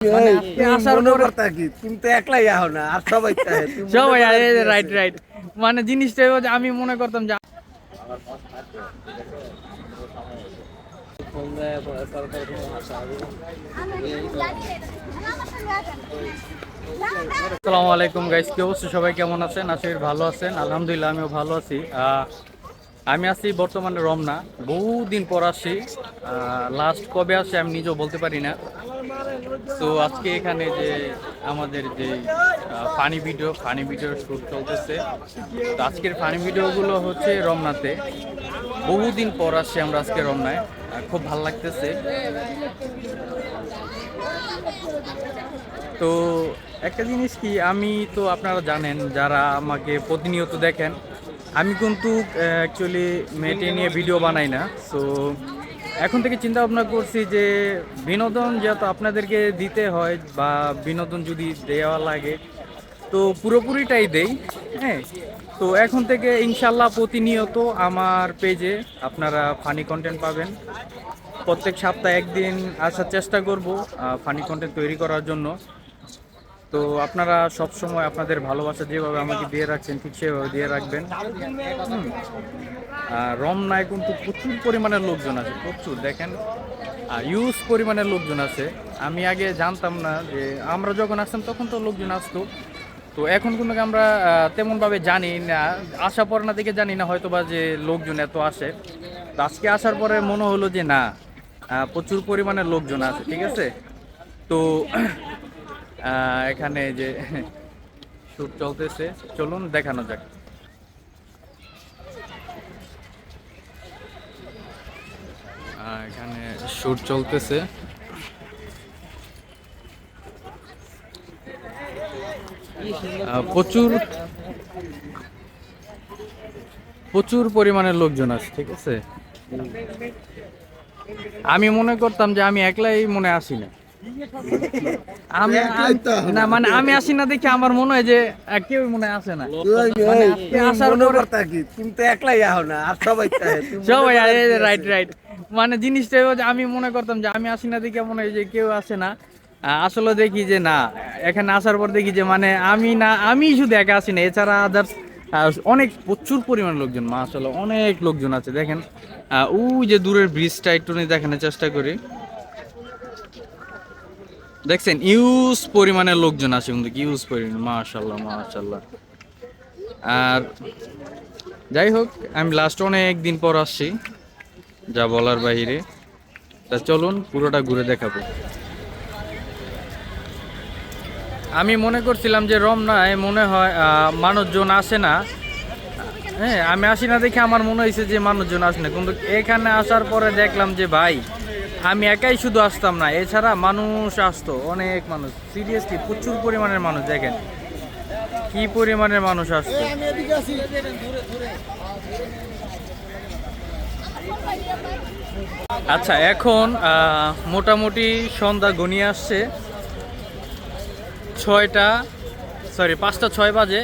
মানে মনে জিনিসটা আমি মনে করতাম যে আসসালামু আলাইকুম গাইস কি অবস্থা? সবাই কেমন আছেন? আশা করি ভালো আছেন। আলহামদুলিল্লাহ আমিও ভালো আছি। আহ, আমি আছি বর্তমানে রমনা। বহুদিন পর আসি লাস্ট কবে আসি আমি নিজেও বলতে পারি না। তো আজকে এখানে যে আমাদের যে ফানি ভিডিও, ফানি ভিডিওর শ্যুট চলতেছে, তো আজকের ফানি ভিডিওগুলো হচ্ছে রমনাতে। বহুদিন পর আসছি আমরা আজকে রমনায় খুব ভালো লাগতেছে। তো একটা জিনিস কি, আমি তো আপনারা জানেন, যারা আমাকে প্রতিনিয়ত দেখেন, আমি কিন্তু অ্যাকচুয়ালি মেয়েটে নিয়ে ভিডিও বানাই না সো এখন থেকে চিন্তা ভাবনা করছি যে বিনোদন যেহেতু আপনাদেরকে দিতে হয় বা বিনোদন যদি দেওয়া লাগে, তো পুরোপুরিটাই দেই হ্যাঁ? তো এখন থেকে ইনশাল্লাহ প্রতিনিয়ত আমার পেজে আপনারা ফানি কন্টেন্ট পাবেন। প্রত্যেক সপ্তাহে একদিন আসার চেষ্টা করব ফানি কন্টেন্ট তৈরি করার জন্য। তো আপনারা সব সময় আপনাদের ভালোবাসা যেভাবে আমাকে দিয়ে রাখছেন, ঠিক সেভাবে দিয়ে রাখবেন। রমনায় কিন্তু প্রচুর পরিমাণের লোকজন আছে, প্রচুর, দেখেন। ইউজ পরিমাণের লোকজন আছে। আমি আগে জানতাম না যে আমরা যখন আসতাম তখন তো লোকজন আসতো। তো এখন কিন্তু আমরা তেমনভাবে জানি না আসা পরে না দেখে জানি না হয়তো বা যে লোকজন এত আসে। তো আজকে আসার পরে মনে হলো যে না প্রচুর পরিমাণে লোকজন আছে, ঠিক আছে? তো এখানে যে শ্যুট চলতেছে, চলুন দেখানো যাক। এখানে শ্যুট চলতেছে। প্রচুর প্রচুর পরিমাণের লোকজন আছে, ঠিক আছে? আমি মনে করতাম যে আমি একলাই মনে আসি না। আমি না মানে আমি আসি না দেখে আমার মনে হয় যে কেউ মনে আসে না। মানে এই, আজকে তুমি আসার পরে- করতা কি? তুমি তো একলাই আহো না আর সবাই? রাইট রাইট মানে জিনিসটা আমি মনে করতাম যে আমি আসি না দেখে মনে হয় যে কেউ আসে না। আসলে দেখি যে না এখানে আসার পর দেখি যে মানে আমি না আমি শুধু একা আসি না। এছাড়া আদার্স অনেক প্রচুর পরিমাণ লোকজন মা আসলে অনেক লোকজন আছে। দেখেন আহ, ওই যে দূরের ব্রিজটা একটু দেখানোর চেষ্টা করি। দেখছেন, ইউজ পরিমাণের লোকজন আছে কিন্তু ইউজ পরিমাণ মাশাল্লাহ মাশাল্লাহ আর যাই হোক, আমি লাস্ট অনেক দিন পর আসছি, যা বলার বাইরে তা চলুন, পুরোটা ঘুরে দেখাবো। আমি মনে করছিলাম যে রমনায় মনে হয় মানুষজন আসে না। হ্যাঁ আমি আসি না দেখে আমার মনে হয়েছে যে মানুষজন আসে না। কিন্তু এখানে আসার পরে দেখলাম যে ভাই আমি একাই শুধু আসতাম না এছাড়া মানুষ আসতো অনেক মানুষ। সিরিয়াসলি প্রচুর পরিমাণের মানুষ দেখেন। কি পরিমাণের মানুষ আসতো। আচ্ছা এখন মোটামুটি সন্ধ্যা গনিয়ে আসছে। ছয়টা সরি পাঁচটা ছয় বাজে।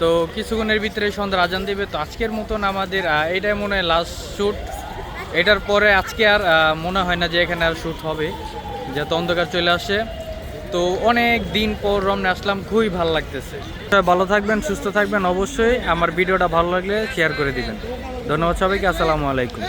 তো কিছুক্ষণের ভিতরে সন্ধ্যার আজান দেবে। তো আজকের মতন আমাদের এটাই মনে হয় লাস্ট শ্যুট এটার পরে আজকে আর মনে হয় না যে এখানে আর শ্যুট হবে। যেহেতু অন্ধকার চলে আসে। তো অনেক দিন পর রমনে আসলাম, খুবই ভালো লাগতেছে। ভালো থাকবেন, সুস্থ থাকবেন অবশ্যই। আমার ভিডিওটা ভালো লাগলে শেয়ার করে দিবেন। ধন্যবাদ সবাইকে, আসসালামু আলাইকুম।